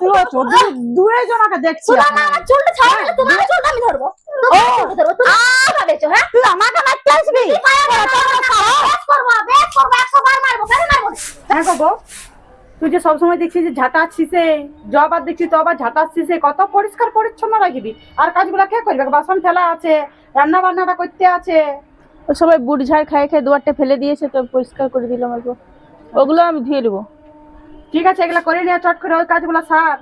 তুই আছো দুয়ে জনকে দেখছি না আমার। চুলটা ছাড়া তোমার চুলটা আমি ধরবো। তোমার চুলটা ধরবো তুমি কি ভাবেছো হ্যাঁ? তুই আমাকে মারতে আসবি? হ্যাঁ গো তুই যে সবসময় দেখছিস যে ঝাঁটা ঝাঁটাচ্ছিস জবার দেখছিস তো আবার ঝাঁটাচ্ছিস কত পরিষ্কার পরিচ্ছন্ন রাখবি আর কাজগুলো কে করবে? বাসন ফেলা আছে রান্না বান্নাটা করতে আছে। ও সবাই বুট ঝাড় খাই খাই দুয়ারটা ফেলে দিয়েছে তো পরিষ্কার করে দিলাম অল্প ওগুলো আমি ধুয়ে দেবো ঠিক আছে এগুলা করে নিয়ে চট করে ওই কাজগুলো সার।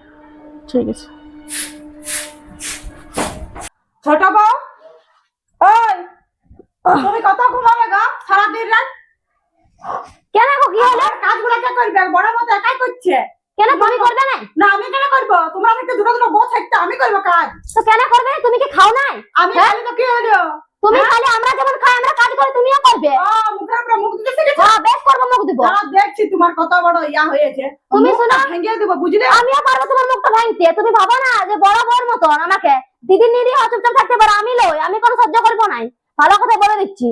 ঠিক আছে। ছোট বউ ওই তুমি কত ঘুমাবে গো সারাদিন রাত? কেন গো কি হলো? কাজগুলো কে করবে? বড় মতো একাই করছে। কেন তুমি করবে না? না আমি কেন করব? তোমরা থাকতে দুটো দুটো বউ থাকতে আমি করব কাজ। তো কেন করবে? তুমি কি খাও নাই? আমি খালি তো কি হলো? তুমি খালি আমরা যেমন খাই আমরা কাজ করে তুমিও করবে। ও মুখের উপরে মুখ দিতে শিখেছো। হ্যাঁ বেশ দিব। দেখছি তোমার কত বড় ইয়া হয়েছে। তুমি শোনো। ভেঙে দেবো বুঝলে? আমিও পারব তোমার মুখটা ভাঙতে। তুমি ভাবো না যে বড় বড় মতন আমাকে। দিদি নিদি চুপচাপ থাকতে পারো আমি লই আমি কোনো সহ্য করব নাই। ভালো কথা বলে দিচ্ছি।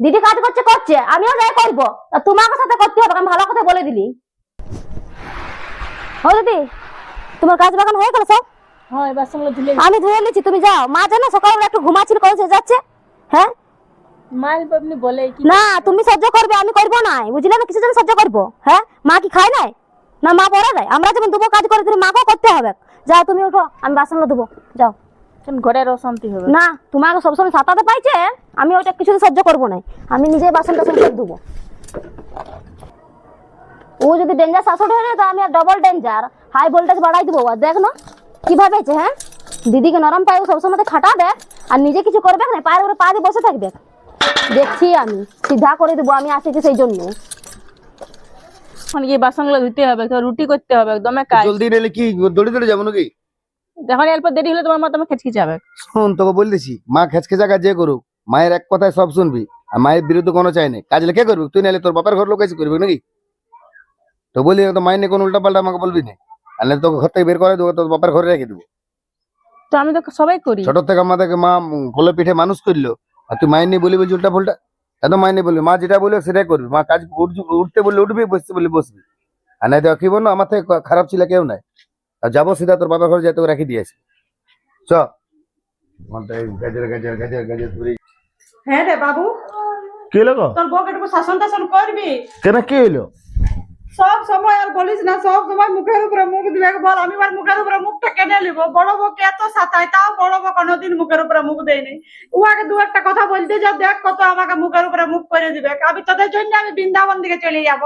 দিদি কাজ করছে করছে আমিও যাই করব। তা তোমাকে সাথে করতে হবে আমি ভালো কথা বলে দিলি। ও দিদি তোমার কাজ বাগান হয়ে গেল সব? হ্যাঁ আমি ধুয়ে নিচ্ছি তুমি যাও। মা জানো সকালবেলা একটু ঘুমাচ্ছিল কলেজে যাচ্ছে? হ্যাঁ? মা আপনি বলে কি না তুমি সহ্য করবে আমি করব না বুঝলে না কিছু জন্য সহ্য করব? হ্যাঁ? মা কি খায় নাই? না মা পড়া দেয় আমরা যেমন দুবো কাজ করে তুমি মাকেও করতে হবে। যাও তুমি ওঠো আমি বাসনগুলো দেবো যাও। ঘরের অশান্তি হবে। না তোমাকে সবসময় সাঁতাতে পাইছে আমি ওটা কিছু সহ্য করব না আমি নিজে বাসন টাসন করে দেবো ও যদি ডেঞ্জার শাশুড়ি হয়ে যায় তো আমি আর ডবল ডেঞ্জার হাই ভোল্টেজ বাড়াই দেবো। দেখ না কীভাবে আছে হ্যাঁ? দিদিকে নরম পায়ে সবসময় তো খাটাবে আর নিজে কিছু করবে না পায়ের উপরে পা দিয়ে বসে থাকবে। দেখছি আমি। সিধা করে দেবো আমি আসেছি সেই জন্য। এখন গিয়ে বাসনগুলো ধুতে হবে তো রুটি করতে হবে একদমই কাজ জলদি নিলে কি দৌড়ে দৌড়ে যাব নাকি? যখন অল্প দেরি হলে তোমার মা তোমার খেচকি যাবে শোন তোকে বলতেছি মা খেচকে জায়গা যে করুক মায়ের এক কথায় সব শুনবি আর মায়ের বিরুদ্ধে কোনো চাই নাই। কাজ কে করবি তুই নাহলে তোর বাপের ঘর লোক এসে করবি নাকি? তো বলি তো মায়ের নিয়ে কোনো উল্টা পাল্টা আমাকে বলবি না। আর তোকে ঘর থেকে বের করে দেবো তোর বাপের ঘরে রেখে দেবো। তো আমি তো সবাই করি। ছোট থেকে আমাদেরকে মা কোলে পিঠে মানুষ করল আর তুই মায়ের নিয়ে বলি বলছি উল্টা ফুলটা এত মায়ের নিয়ে বলবি। মা যেটা বলবে সেটাই করবি। মা কাজ উঠ- উঠতে বললে উঠবি বসতে বললে বসবি। আর নাই তো কি বলল আমার থেকে খারাপ ছিল কেউ নাই। আর যাব সিধা তোর বাবার ঘরে যেতে রেখে দিয়েছি চ। গাজর গাজর গাজর গাজর হ্যাঁ রে বাবু। কি হলো তোর বউকে শাসন টাসন করবি? কেন কি হইল? সব সময় আর বলিস না সব সময় মুখের উপরে মুখ দিবে বল আমি আর মুখের উপরে মুখটা কেটে নিব। বড় বউকে এত সাতাই তাও বড় বউ কোনোদিন মুখের উপরে মুখ দেয়নি। উহাকে দু একটা কথা বলতে যা দেখ কত আমাকে মুখের উপরে মুখ করে দিবে। আমি তোদের জন্য আমি বৃন্দাবন দিকে চলে যাব।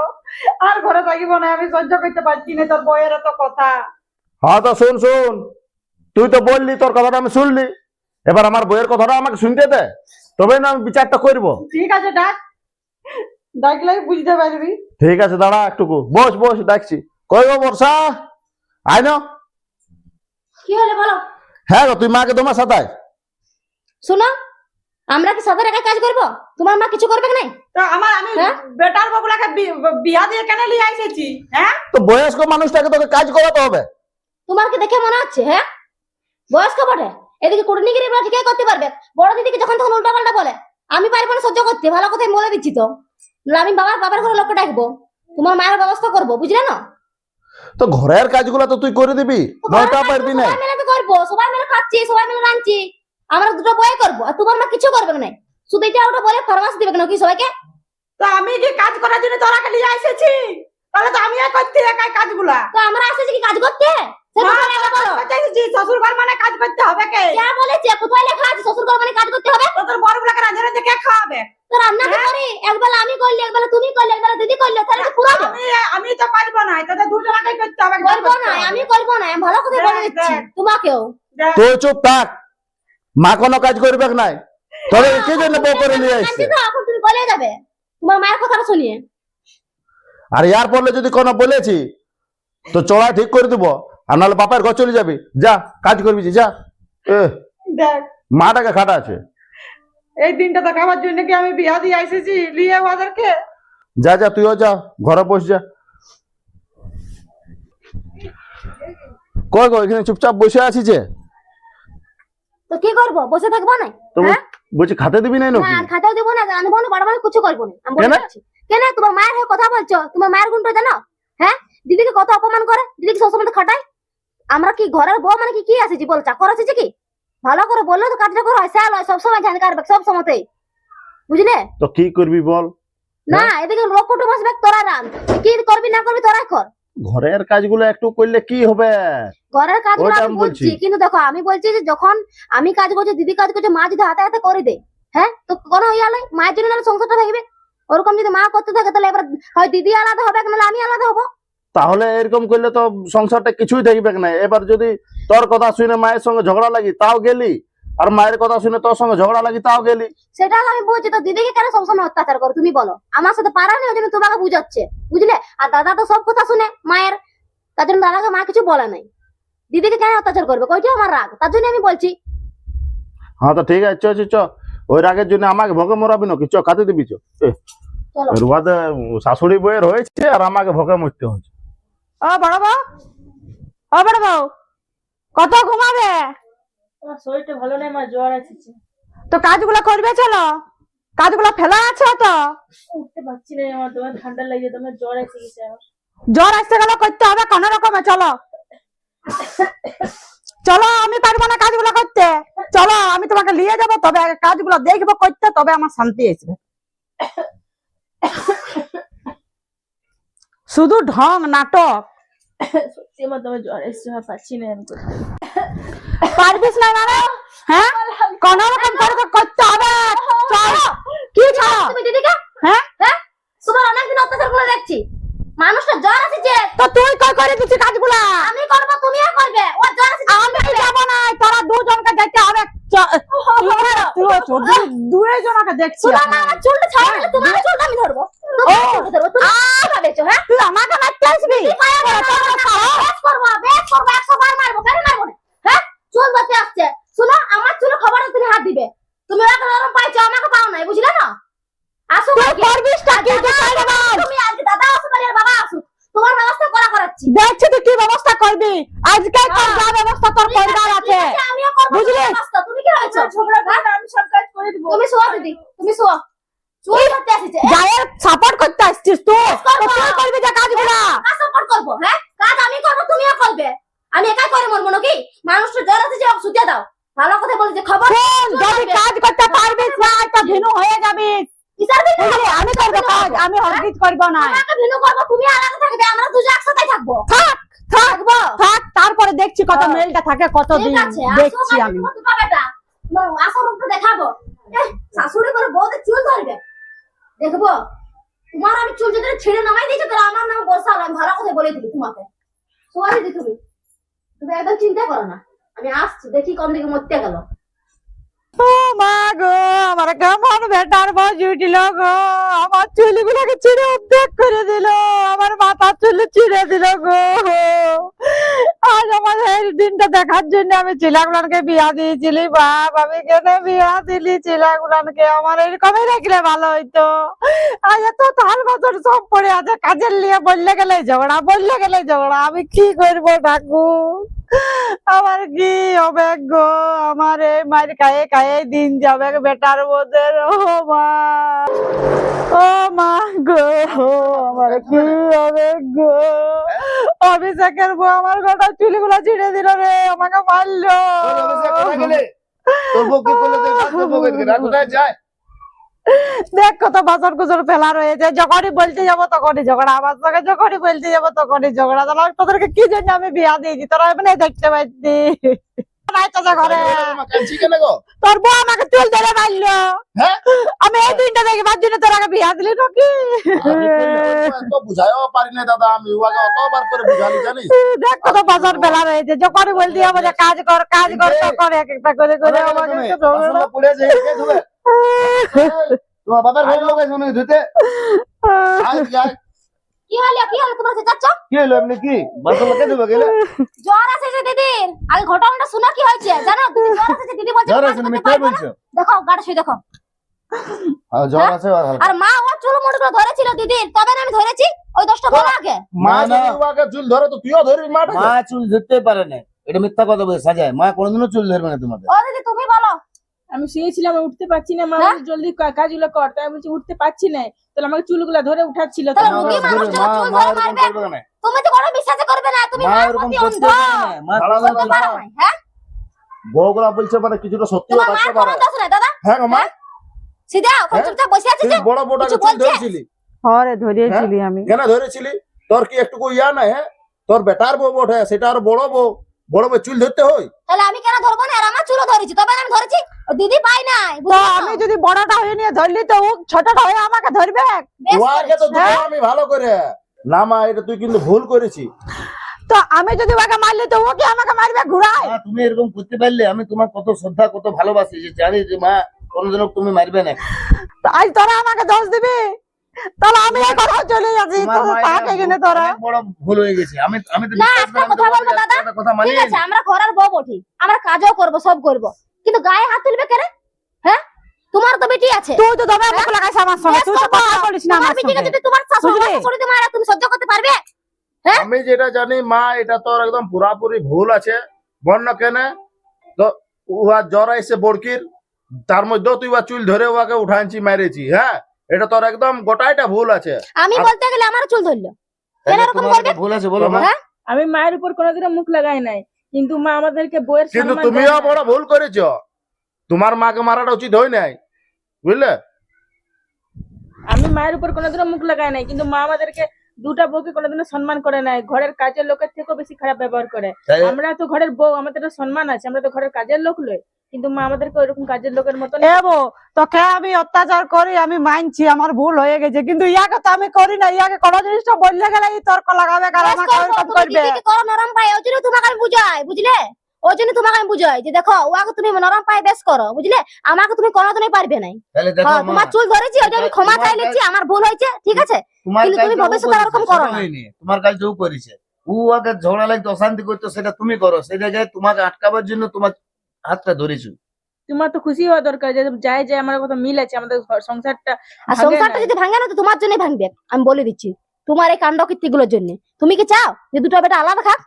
আর ঘরে থাকিব না আমি সহ্য করতে পারছি না তোর বউয়ের এত কথা। হ্যাঁ তো শুন শুন। তুই তো বললি তোর কথাটা আমি শুনলি। এবার আমার বইয়ের কথাটা আমাকে শুনতে দে। তবে না আমি বিচারটা করব। ঠিক আছে ডাক। ডাকলে বুঝতে পারবি। ঠিক আছে দাঁড়া একটুকু। বস বস দেখছি। কই গো বর্ষা? আয় না কি হলো বলো? হ্যাঁ গো তুই মাকে তোমার সাথে শোনো আমরা কি সাদা একা কাজ করব? তোমার মা কিছু করবে না তো আমার আমি হ্যাঁ? বেটার বগুলাকে বি- বিয়া দিয়ে কেন লিয়ে আইসেছি হ্যাঁ? তো বয়স্ক মানুষটাকে তোকে কাজ করাতে হবে। তোমার কি দেখে মনে হচ্ছে হ্যাঁ? বয়স্ক বটে। এদিকে কুটনিগিরি এবার ঠিকই করতে পারবে? বড় দিদিকে যখন তখন উল্টা পাল্টা বলে। আমি পারব না সহ্য করতে ভালো কথাই বলে দিচ্ছি তো। আমি বাবার বাবার ঘরে লোককে ডাকবো। তোমার মায়ের ব্যবস্থা করব বুঝলে না? তো ঘরের কাজগুলো তো তুই করে দিবি নয়টা পারবি না সবাই মিলে তো করব সবাই মিলে খাচ্ছি সবাই মিলে রাঁধছি। আমরা দুটো বয়ে করব আর তোমার মা কিছু করবে না। শুধু এটা ওটা বলে ফরমাস দিবে কেন কি সবাইকে? তো আমি কি কাজ করার জন্য তোরাকে নিয়ে আইসেছি তাহলে তো আমি করতে একাই কাজগুলা। তো আমরা আসেছি কি কাজ করতে? এসেছি, শ্বশুর ঘর মানে কাজ করতে হবে কে? কে বলেছে? কোথায় লেখা আছে? শ্বশুর ঘর মানে কাজ করতে হবে? তোর বড় গুলাকে রাঁধে রাঁধে কে খাওয়াবে? তো রান্না তো করি একবেলা আমি করলি একবেলা তুমি করলে একবেলা দিদি করলে তাহলে তো পুরো আমি আমি তো পারব না তোদের দুজনকে করতে হবে করব না আমি করব না আমি ভালো কথা বলে দিচ্ছি তোমাকেও। দেখ, চুপ থাক। মা কোনো কাজ করবে নাই। তবে কি জন্য বউ করে নিয়ে আসছে? এখন তুমি বলে যাবে তোমার মায়ের কথাটা শুনিয়ে। আর ইয়ার পরলে যদি কোনো বলেছি তো চড়া ঠিক করে দিব আর নাহলে বাপের ঘর চলে যাবি। যা কাজ করবি যা। এ, মাটাকে খাটা আছে। এই দিনটা দেখাবার জন্য কি আমি বিয়া দিয়ে আইসেছি? লিয়ে ওদেরকে। যা যা তুইও যা ঘরে বস যা। কই গো এখানে চুপচাপ বসে আছি যে? তো কি করব? বসে থাকব না? তো হ্যাঁ? বলছি খাতে দিবি নাই না নাকি আর খাতেও দেবো না রাঁধবো না বাড়াবো না কিছু করব না আমি বলে কেন? কেন? তোমার মায়ের হয়ে কথা বলছো? তোমার মায়ের গুণটা জানো? হ্যাঁ? দিদিকে কত অপমান করে? দিদিকে সবসময় খাটায়? আমরা কি ঘরের বউ মানে কি কি আসেছি বল চাকর আসেছি কি? ভালো করে বললে তো কাজটা করো স্যাল হয় সবসময় ঝান কাটবে সব সময়তে বুঝলে? তো কি করবি বল? না এদিকে লোক বসবে তোরা রাম কি করবি না করবি তোরাই কর। ঘরের কাজগুলো একটু করলে কি হবে? ঘরের কাজ আমি বলছি। কিন্তু দেখো আমি বলছি যে যখন আমি কাজ করছি দিদি কাজ করছে মা যদি হাতে হাতে করে দেয় হ্যাঁ? তো কোনো ইয়া নাই মায়ের জন্য সংসারটা থাকবে ওরকম যদি মা করতে থাকে তাহলে এবার হয় দিদি আলাদা হবে নাহলে আমি আলাদা হব। তাহলে এরকম করলে তো সংসারটা কিছুই থাকবে না। এবার যদি তোর কথা শুনে মায়ের সঙ্গে ঝগড়া লাগি তাও গেলি? আর মায়ের কথা শুনে তোর সঙ্গে ঝগড়া লাগি তাও গেলি? সেটা আমি বলছি তো দিদিকে কেন সবসময় অত্যাচার করো তুমি বলো? আমার সাথে পারা নেই ওই জন্য তোমাকে বুঝাচ্ছে। বুঝলে? আর দাদা তো সব কথা শুনে মায়ের তার জন্য দাদাকে মা কিছু বলে নাই। দিদিকে কেন অত্যাচার করবে? কইটি আমার রাগ। তার জন্য আমি বলছি। হ্যাঁ তো ঠিক আছে চ চ ওই রাগের জন্য আমাকে ভোগে মরাবি নাকি? চ খাতে দিবি চ। রুয়াতে শাশুড়ি বইয়ের হয়েছে আর আমাকে ভোগে মরতে হচ্ছে ও বড় বউ? ও বড় বউ কত ঘুমাবে? শরীরটা ভালো নেই মা জ্বর আসছে তো কাজগুলো করবে চলো? কাজগুলো ফেলা আছে তো উঠতে পারছি না আমার তোমার ঠান্ডা লাগে তোমার জ্বর এসে গেছে জ্বর আসতে গেলে করতে হবে কোন রকমে চলো। চলো আমি পারব না কাজগুলো করতে। চলো আমি তোমাকে নিয়ে যাব তবে কাজগুলো দেখব করতে তবে আমার শান্তি আসবে। শুধু ঢং নাটক। সত্যি আমার তোমার জ্বর এসছে আর পাচ্ছি না আমি করতে। পারবিস না মানে হ্যাঁ? কোন রকম করে তো করতে হবে। চল। কি তুমি দিদিকে? হ্যাঁ? হ্যাঁ? তোমার অনেকদিন অত্যাচার করে দেখছি। মানুষটা জ্বর আসছে তো তুই কই করে দিচ্ছি কাজগুলা? আমি করব তুমিও করবে। ও জ্বর আসছে আমি যাব না তোরা দুজনকে দেখতে হবে। তুই- তুই দু- দুজনকে দেখছি না আমার চুলটা ছাড়া দিলে তোমার চুলটা আমি ধরবো। তুমি আ ভেবেছো হ্যাঁ তুই আমাকে মারতে আসবি বেশ করব বেশ করব একশো বার মারবো কেন মারবো না হ্যাঁ চুল ধরতে আসছে শুনো আমার চুল খবর তুমি হাত দিবে তুমি ওকে নরম পাইছো আমাকে পাও নাই বুঝলে না আসো তুই করবিসটা কি তুই চাইলে বল। তুমি আজকে দাদা আসো আর বাবা আসো তোমার ব্যবস্থা করা করাচ্ছি দেখছি তুই কি ব্যবস্থা করবি আজকে তোর যা ব্যবস্থা তোর করবার আছে ঠিক আমিও করব বুঝলি? তোমার ব্যবস্থা তুমি কি হয়েছো ঝগড়া করে না, আমি সব কাজ করে দিব তুমি শোয়া দিদি তুমি শোয়া চুল ধরতে আসিছে যায়ের সাপোর্ট করতে আসছিস তুই তো করব। তুই করবি যে কাজগুলা কাজ সাপোর্ট করব হ্যাঁ কাজ আমি করব তুমিও করবে আমি একাই করে মরবো নাকি মানুষটা জ্বর আছে যে ওকে শুতে দাও ভালো কথা বলেছে খবর শোন যদি কাজ করতে পারবিস না একটা ভিনু হয়ে যাবি কিসের আমি করব কাজ আমি হরগিজ করব না। আমাকে ভিন্ন করব তুমি আলাদা থাকবে আমরা দুজন একসাথে থাকব। থাক থাক থাকব। থাক তারপরে দেখছি কত হ্যাঁ। মেলটা থাকে কত দিন দেখছি আমি। আসো রূপটা দেখাবো। শাশুড়ি করে বউদের চুল ধরবে। দেখব। তোমার আমি চুল যদি ছেড়ে নামাই দিয়েছ তাহলে আমার নাম বর্ষা আমি ভালো কথা বলে দিবি তোমাকে। তুমি। তুমি একদম চিন্তা করো না। আমি আসছি দেখি কোন দিকে মরতে গেল। মা গো, আমার বেটার গো। আমার চিড়ে করে আমার মাথা চুল চিড়ে গো। আমার এই দিনটা দেখার জন্য আমি চিলাগুলানকে বিয়া দিয়েছিলি আমি বিয়া দিলি আমার রাখলে ভালো হইতো। আজ এত তাল বছর সব আছে, কাজের লিয়ে বললে গেলে ঝগড়া, বললে গেলে ঝগড়া, আমি কি করব ঠাকুর? আমার কি গো আমার এই মার খায়ে খায়ে দিন যাবে বেটার বোধের ও মা। ও মা গো, আমার কি গো অভিষেকের বউ আমার গোটা চুলগুলো ছিঁড়ে দিল রে, আমাকে মারলো। তোর বউ কি করল? কেন? রাত কোথায় যায়? দেখ কত বাসন কুসন ফেলা রয়েছে। যখনই বলতে যাব তখনই ঝগড়া। আমার সঙ্গে যখনই বলতে যাব তখনই ঝগড়া। তাহলে তোদেরকে কি জন্য আমি বিয়া দিয়েছি? তোরা এমনি দেখতে পাচ্ছি। তোর বউ আমাকে চুল ধরে মারলো। হ্যাঁ? আমি এই তোর আগে বিয়া দিলি নাকি? বুঝাইও পারি না দাদা। আমি অতবার করে বুঝালি জানিস? দেখ কত ফেলা রয়েছে। যখনই বলতে যাব যে কাজ কর কাজ কর তখন এক একটা করে করে আমাকে আছে? তোমার বাবার ঘরে লোক আছে মনে ধুতে। আয়। কি হলো কি হলো তোমার চাচ্ছ কি হলো এমনি কি? গেলে? জ্বর আসেছে দিদির? আগে ঘটনাটা শুনো কি হয়েছে? জানো দিদি জ্বর দিদি বলছে জ্বর আছে তুমি কে পারব না। বলছো দেখো গাড়ি শুয়ে দেখো। হ্যাঁ, জ্বর আছে আর মা ওর চুল মুড়গুলো ধরেছিল দিদির। তবে না আমি ধরেছি ওই দশটা বলো আগে। মা না, যদি চুল ধরে তো তুইও ধরবি মাঠে মা চুল ধরতে পারে না। এটা মিথ্যা কথা বলে সাজায়। মা কোনোদিনও চুল ধরবে না তোমাদের। ও দিদি তুমি বলো। আমি শুয়েছিলাম আমি উঠতে পারছি না মা হ্যাঁ? জলদি কাজগুলো কর। তাই আমি বলছি উঠতে পারছি না। তাহলে আমাকে চুলগুলো ধরে উঠাচ্ছিল তুমি তো কোনো বিশ্বাস করবে না তুমি মা এরকম করতে না, না। না, হ্যাঁ? বউগুলা বলছে মানে কিছুটা সত্যি থাকতে পারে দাদা? হ্যাঁ মা। সিধা ওখানে হ্যাঁ? চুপচাপ বসে আছে তুই যে? বড় বলছে? ধরেছিলি? হরে ধরিয়েছিলি আমি। কেন ধরেছিলি? তোর কি একটু ইয়া নাই হ্যাঁ? তোর বেটার বউ বটে সেটা আর বড় বউ। বড় বউ চুল ধরতে হয়? তাহলে আমি কেন ধরবো না? আর আমার চুলো ধরেছি তবে আমি ধরেছি। দিদি পাই নাই তো আমি যদি বড়টা হয়ে নিয়ে ধরলি তো ও ছোটটা হয়ে আমাকে ধরবে? ওয়াকে তো করেছি। আমি ভালো করে। না মা এটা তুই কিন্তু ভুল করেছি। তো আমি যদি ওকে মারলি তো ও কি আমাকে মারবে ঘুরায়? তুমি এরকম করতে পারলে আমি তোমার কত শ্রদ্ধা কত ভালোবাসি যে জানি যে মা কোনোদিনও তুমি মারবে না। তো আজ তোরা আমাকে দোষ দিবি? তাহলে আমি এই কথা চলে যাচ্ছি তোমার মা তাকে এটা কিনে তোরা? বড় ভুল হয়ে গেছে আমি আমি তো না, একটা কথা বলব দাদা। কথা মানি ঠিক আছে আমরা ঘরের বউ বটি আমরা কাজও করব সব করব। কিন্তু গায়ে হাত তুলবে কেন হ্যাঁ? তোমার তো বেটি আছে। তুই তো দমে মুখ লাগাইছ আমার সঙ্গে তুই তো কথা। বলিস না আমার সঙ্গে। যদি তোমার শাশুড়ি বুঝলি? শাশুড়ি মারা তুমি সহ্য করতে পারবে? হ্যাঁ? আমি যেটা জানি মা এটা তোর একদম পুরাপুরি ভুল আছে। বন্য কেনে তো উহা জ্বর এসে বড়কির তার মধ্যেও তুই উহা চুল ধরে উহাকে উঠাইছি মেরেছি হ্যাঁ? এটা তোর একদম গোটাইটা ভুল আছে। আমি বলতে গেলে আমার চুল ধরলো। এরকম বলবে ভুল আছে বলো মা। হ্যাঁ? আমি মায়ের উপর কোনোদিনও মুখ লাগাই নাই কিন্তু মা আমাদেরকে বইয়ের কিন্তু তুমিও বড় ভুল করেছ। তোমার মাকে মারাটা উচিত হয় নাই বুঝলে? আমি মায়ের উপর কোনোদিনও মুখ লাগাই নাই কিন্তু মা আমাদেরকে দুটা বউকে কোনোদিনও সম্মান করে নাই। ঘরের কাজের লোকের থেকেও বেশি খারাপ ব্যবহার করে। আমরা তো ঘরের বউ আমাদের তো সম্মান আছে আমরা তো ঘরের কাজের লোক লই কিন্তু মা আমাদেরকে ওইরকম কাজের লোকের মতন এবো তোকে আমি অত্যাচার করি আমি মানছি আমার ভুল হয়ে গেছে কিন্তু ইয়াকে তো আমি করি না ইয়াকে কোনো জিনিসটা বললে গেলে এই তর্ক লাগাবে বেশ আমাকে করব, করো নরম পায়ে ওই জন্য তোমাকে আমি বুঝাই বুঝলে? ওই জন্য তোমাকে আমি বুঝাই যে দেখো ওকে তুমি নরম পায়ে বেশ করো বুঝলে? আমাকে তুমি কোনোদিনই পারবে নাই। তাহলে দেখো হ্যাঁ, তোমার চুল ধরেছি ওইটা আমি ক্ষমা চাই নিচ্ছি আমার ভুল হয়েছে ঠিক আছে? কিন্তু তুমি ভবিষ্যতে এরকম করো না। তোমার কাজটা ও করেছে। ও আগে ঝগড়া লাগতো অশান্তি করতো সেটা তুমি করো। সেই জায়গায় তোমাকে আটকাবার জন্য তোমার হাতটা ধরেছো। তোমার তো খুশি হওয়া দরকার যে যায় যে আমার কথা মিল আছে আমাদের ঘর সংসারটা আর সংসারটা যদি ভাঙে না তো তোমার জন্যই ভাঙবে আমি বলে দিচ্ছি। তোমার এই কাণ্ড কীর্তিগুলোর জন্য। তুমি কি চাও যে দুটো বেটা আলাদা খাক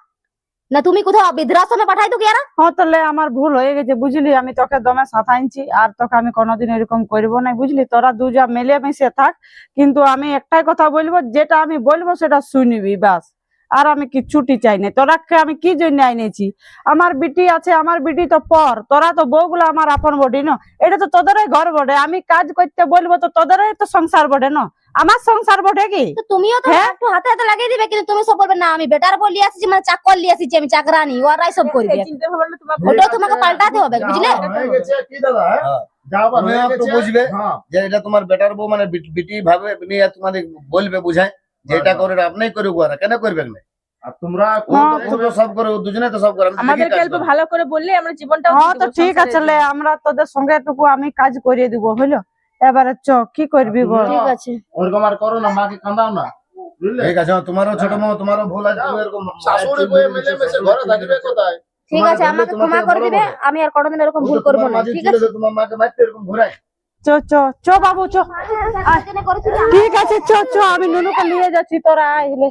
না তুমি কোথাও বৃদ্ধাশ্রমে পাঠাই কি আর হ্যাঁ তাহলে আমার ভুল হয়ে গেছে, বুঝলি? আমি তোকে দমে সাথাইছি আর তোকে আমি কোনোদিন এরকম করব না বুঝলি? তোরা দুজা মিলে মিশে থাক, কিন্তু আমি একটাই কথা বলব, যেটা আমি বলব সেটা শুনবি বাস আর আমি কিচ্ছুটি চাই না তোরাকে আমি কি জন্য আইনেছি? আমার বিটি আছে, আমার বিটি তো পর। তোরা তো বউগুলো আমার আপন বডি, না? এটা তো তোদেরই ঘর বটে। আমি কাজ করতে বলব তো তোদেরই তো সংসার বটে, না? আমার সংসার বটে কি তুমিও তো হ্যাঁ? একটু হাতে হাতে লাগিয়ে দিবে কিন্তু তুমি সব বলবে না আমি বেটার বলি আসছি মানে চাকর লিয়ে আসছি আমি চাকরানি ওরাই সব করবে ওটাও তোমাকে পাল্টাতে হবে বুঝলে হয়ে কি দাদা হ্যাঁ? হ্যাঁ। হয়ে বুঝবে। হ্যাঁ। যে এটা তোমার বেটার বউ মানে বিটি ভাবে নিয়ে তোমাদের বলবে বুঝায় যে এটা করে আপনি করে ওরা কেন করবেন না তোমরা সব করে দুজনে তো সব করে আমি আমাদেরকে অল্প ভালো করে বললে আমরা জীবনটা তো ঠিক আছে আমরা তোদের সঙ্গে একটুকু আমি কাজ করিয়ে দিব হইল এবারে চ কি করবি বল? ঠিক আছে। ওরকম আর করো না মাকে কাঁদাও না বুঝলে? ঠিক আছে তোমারও ছোট মা তোমারও ভুল আছে তুমি এরকম শাশুড়ি বয়ে মিলে মিশে ঘরে থাকবে কোথায়? ঠিক আছে আমাকে ক্ষমা করে দিবে আমি আর কোনোদিন এরকম ভুল করব না ঠিক আছে? তোমার মাকে মারতে এরকম ঘোরায়। চ চ চ বাবু চ। ঠিক আছে চ চ আমি নুনুকে নিয়ে যাচ্ছি তোরা আইলে